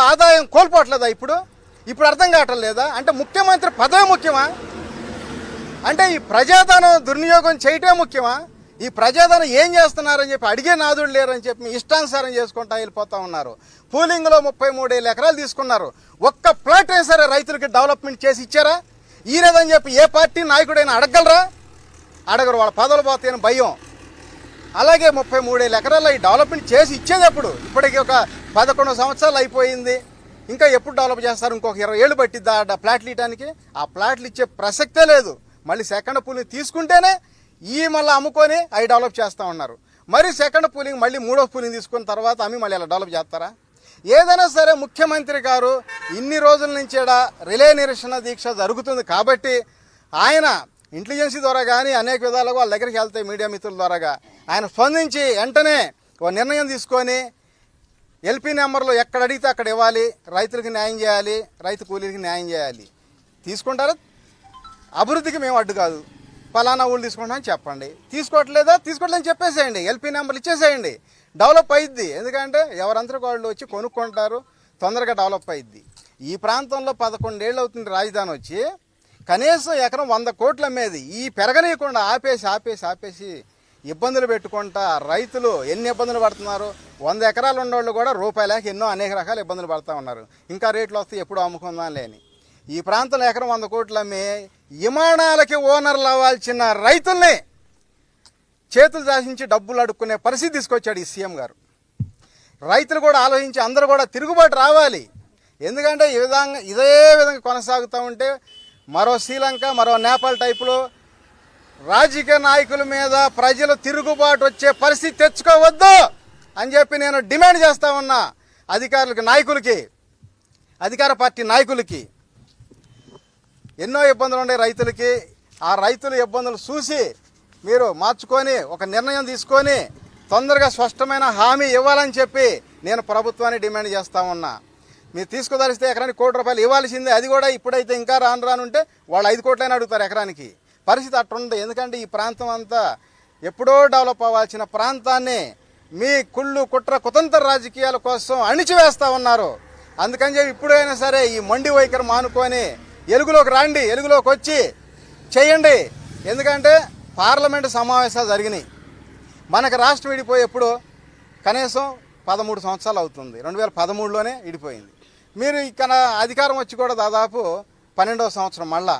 ఆదాయం కోల్పోవట్లేదా ఇప్పుడు? ఇప్పుడు అర్థం కావటం లేదా? అంటే ముఖ్యమంత్రి పదవి ముఖ్యమా? అంటే ఈ ప్రజాధనం దుర్వినియోగం చేయటమే ముఖ్యమా? ఈ ప్రజాధనం ఏం చేస్తున్నారని చెప్పి అడిగే నాదుడు లేరని చెప్పి ఇష్టానుసారం చేసుకుంటా వెళ్ళిపోతా ఉన్నారు. పూలింగ్లో ముప్పై మూడేళ్ళు ఎకరాలు తీసుకున్నారు. ఒక్క ప్లాట్ వేసారా రైతులకి డెవలప్మెంట్ చేసి ఇచ్చారా? ఈ లేదని చెప్పి ఏ పార్టీ నాయకుడైనా అడగలరా అడగరు వాళ్ళ పదవులు పోతాయని భయం. అలాగే ముప్పై మూడేళ్ళ ఎకరాల్లో ఈ డెవలప్మెంట్ చేసి ఇచ్చేది ఎప్పుడు ఇప్పటికి ఒక పదకొండు సంవత్సరాలు అయిపోయింది. ఇంకా ఎప్పుడు డెవలప్ చేస్తారు? ఇంకొక ఇరవై ఏళ్ళు పట్టిద్ది ఆ ప్లాట్లు ఇవ్వడానికి ఆ ప్లాట్లు ఇచ్చే ప్రసక్తే లేదు. మళ్ళీ సెకండ్ పూలింగ్ తీసుకుంటేనే ఈ మళ్ళీ అమ్ముకొని అవి డెవలప్ చేస్తూ ఉన్నారు. మరి సెకండ్ పూలింగ్ మళ్ళీ మూడో పూలింగ్ తీసుకున్న తర్వాత అమ్మి మళ్ళీ అలా డెవలప్ చేస్తారా? ఏదైనా సరే ముఖ్యమంత్రి గారు ఇన్ని రోజుల నుంచి రిలే నిరసన దీక్ష జరుగుతుంది కాబట్టి ఆయన ఇంటెలిజెన్సీ ద్వారా కానీ అనేక విధాలుగా వాళ్ళ దగ్గరికి వెళ్తాయి మీడియా మిత్రుల ద్వారాగా ఆయన స్పందించి వెంటనే ఒక నిర్ణయం తీసుకొని ఎల్పీ నెంబర్లు ఎక్కడ అడిగితే అక్కడ ఇవ్వాలి రైతులకు న్యాయం చేయాలి రైతు కూలీలకి న్యాయం చేయాలి. తీసుకుంటారా? అభివృద్ధికి మేము అడ్డు కాదు. ఫలానా ఊళ్ళు తీసుకుంటామని చెప్పండి. తీసుకోవట్లేదా? తీసుకోవట్లేదని చెప్పేసేయండి. ఎల్పీ నెంబర్లు ఇచ్చేసేయండి. డెవలప్ అయ్యిద్ది ఎందుకంటే ఎవరంతరు వాళ్ళు వచ్చి కొనుక్కుంటారు తొందరగా డెవలప్ అయ్యిద్ది ఈ ప్రాంతంలో పదకొండేళ్ళు అవుతుంది రాజధాని వచ్చి. కనీసం ఎకరం వంద కోట్లు అమ్మేది. ఈ పెరగనీయకుండా ఆపేసి ఆపేసి ఆపేసి ఇబ్బందులు పెట్టుకుంటా రైతులు ఎన్ని ఇబ్బందులు పడుతున్నారు? వంద ఎకరాలు ఉన్నవాళ్ళు కూడా రూపాయలకి ఎన్నో అనేక రకాల ఇబ్బందులు పడుతూ ఉన్నారు. ఇంకా రేట్లు వస్తే ఎప్పుడు అమ్ముకుందాం లేని. ఈ ప్రాంతంలో ఎకరం వంద కోట్లు అమ్మి విమానాలకి ఓనర్లు అవ్వాల్సిన రైతుల్ని చేతులు దాచించి డబ్బులు అడుక్కునే పరిస్థితి తీసుకొచ్చాడు ఈ సీఎం గారు. రైతులు కూడా ఆలోచించి అందరూ కూడా తిరుగుబాటు రావాలి. ఎందుకంటే ఈ విధంగా ఇదే విధంగా కొనసాగుతూ ఉంటే మరో శ్రీలంక మరో నేపాల్ టైపులో రాజకీయ నాయకుల మీద ప్రజలు తిరుగుబాటు వచ్చే పరిస్థితి తెచ్చుకోవద్దు అని చెప్పి నేను డిమాండ్ చేస్తా ఉన్నా అధికారులకి నాయకులకి అధికార పార్టీ నాయకులకి. ఎన్నో ఇబ్బందులు ఉన్నాయి రైతులకి ఆ రైతుల ఇబ్బందులు చూసి మీరు మార్చుకొని ఒక నిర్ణయం తీసుకొని తొందరగా స్పష్టమైన హామీ ఇవ్వాలని చెప్పి నేను ప్రభుత్వాన్ని డిమాండ్ చేస్తా ఉన్నా. మీరు తీసుకోదలిస్తే ఎకరానికి కోటి రూపాయలు ఇవ్వాల్సిందే. అది కూడా ఇప్పుడైతే ఇంకా రాను రానుంటే వాళ్ళు ఐదు కోట్లైనా అడుగుతారు ఎకరానికి. పరిస్థితి అట్టుండదు ఎందుకంటే ఈ ప్రాంతం అంతా ఎప్పుడో డెవలప్ అవ్వాల్సిన ప్రాంతాన్ని మీ కుళ్ళు కుట్ర కుతంత్ర రాజకీయాల కోసం అణిచివేస్తా ఉన్నారు. అందుకని చెప్పి ఇప్పుడైనా సరే ఈ మొండి వైఖరి మానుకొని ఎలుగులోకి రండి ఎలుగులోకి వచ్చి చేయండి. ఎందుకంటే పార్లమెంటు సమావేశాలు జరిగినాయి. మనకు రాష్ట్రం విడిపోయేప్పుడు కనీసం పదమూడు సంవత్సరాలు అవుతుంది. రెండు వేల పదమూడులోనే విడిపోయింది. మీరు ఇక్కడ అధికారం వచ్చి కూడా దాదాపు పన్నెండవ సంవత్సరం మళ్ళా